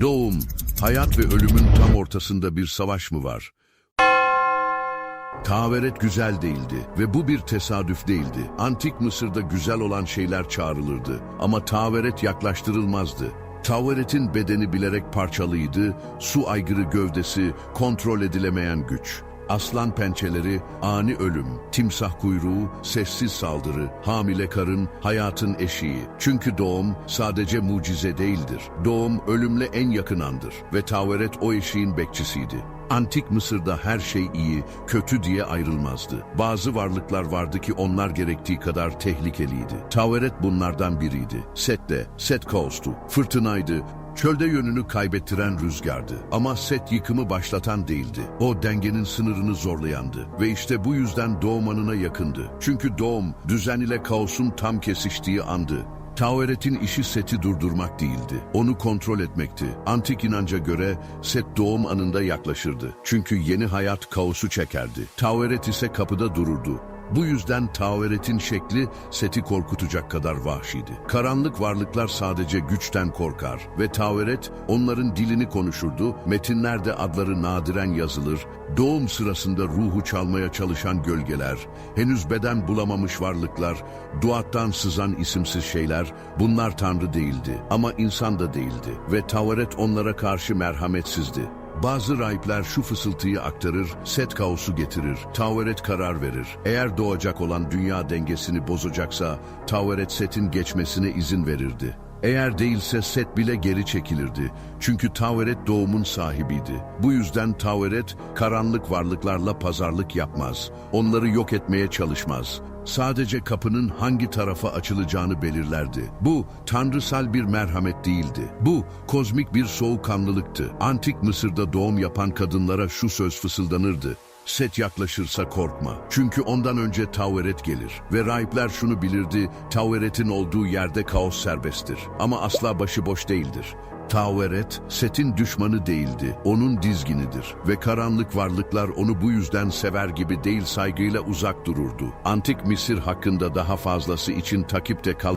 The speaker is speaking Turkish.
Doğum, hayat ve ölümün tam ortasında bir savaş mı var? Taveret güzel değildi ve bu bir tesadüf değildi. Antik Mısır'da güzel olan şeyler çağrılırdı ama Taveret yaklaştırılmazdı. Taveret'in bedeni bilerek parçalıydı, su aygırı gövdesi, kontrol edilemeyen güç. Aslan pençeleri, ani ölüm, timsah kuyruğu, sessiz saldırı, hamile karın, hayatın eşiği. Çünkü doğum sadece mucize değildir. Doğum ölümle en yakın andır ve Taveret o eşiğin bekçisiydi. Antik Mısır'da her şey iyi, kötü diye ayrılmazdı. Bazı varlıklar vardı ki onlar gerektiği kadar tehlikeliydi. Taveret bunlardan biriydi. Set de, Set Kaos'tu, fırtınaydı, Çölde yönünü kaybettiren rüzgardı ama set yıkımı başlatan değildi. O dengenin sınırını zorlayandı ve işte bu yüzden doğum anına yakındı. Çünkü doğum düzen ile kaosun tam kesiştiği andı. Tauret'in işi Set'i durdurmak değildi. Onu kontrol etmekti. Antik inanca göre Set doğum anında yaklaşırdı. Çünkü yeni hayat kaosu çekerdi. Tauret ise kapıda dururdu. Bu yüzden Tauret'in şekli Set'i korkutacak kadar vahşiydi. Karanlık varlıklar sadece güçten korkar ve Tauret onların dilini konuşurdu, metinlerde adları nadiren yazılır, doğum sırasında ruhu çalmaya çalışan gölgeler, henüz beden bulamamış varlıklar, duattan sızan isimsiz şeyler, bunlar Tanrı değildi ama insan da değildi ve Tauret onlara karşı merhametsizdi. Bazı rahipler şu fısıltıyı aktarır, set kaosu getirir, Taveret karar verir. Eğer doğacak olan dünya dengesini bozacaksa, Taveret setin geçmesine izin verirdi. Eğer değilse set bile geri çekilirdi. Çünkü Taveret doğumun sahibiydi. Bu yüzden Taveret karanlık varlıklarla pazarlık yapmaz. Onları yok etmeye çalışmaz. Sadece kapının hangi tarafa açılacağını belirlerdi. Bu tanrısal bir merhamet değildi. Bu kozmik bir soğukkanlılıktı. Antik Mısır'da doğum yapan kadınlara şu söz fısıldanırdı. Set yaklaşırsa korkma. Çünkü ondan önce Taveret gelir. Ve rahipler şunu bilirdi, Taveret'in olduğu yerde kaos serbesttir. Ama asla başıboş değildir. Taveret, Set'in düşmanı değildi, onun dizginidir. Ve karanlık varlıklar onu bu yüzden sever gibi değil saygıyla uzak dururdu. Antik Mısır hakkında daha fazlası için takipte kal.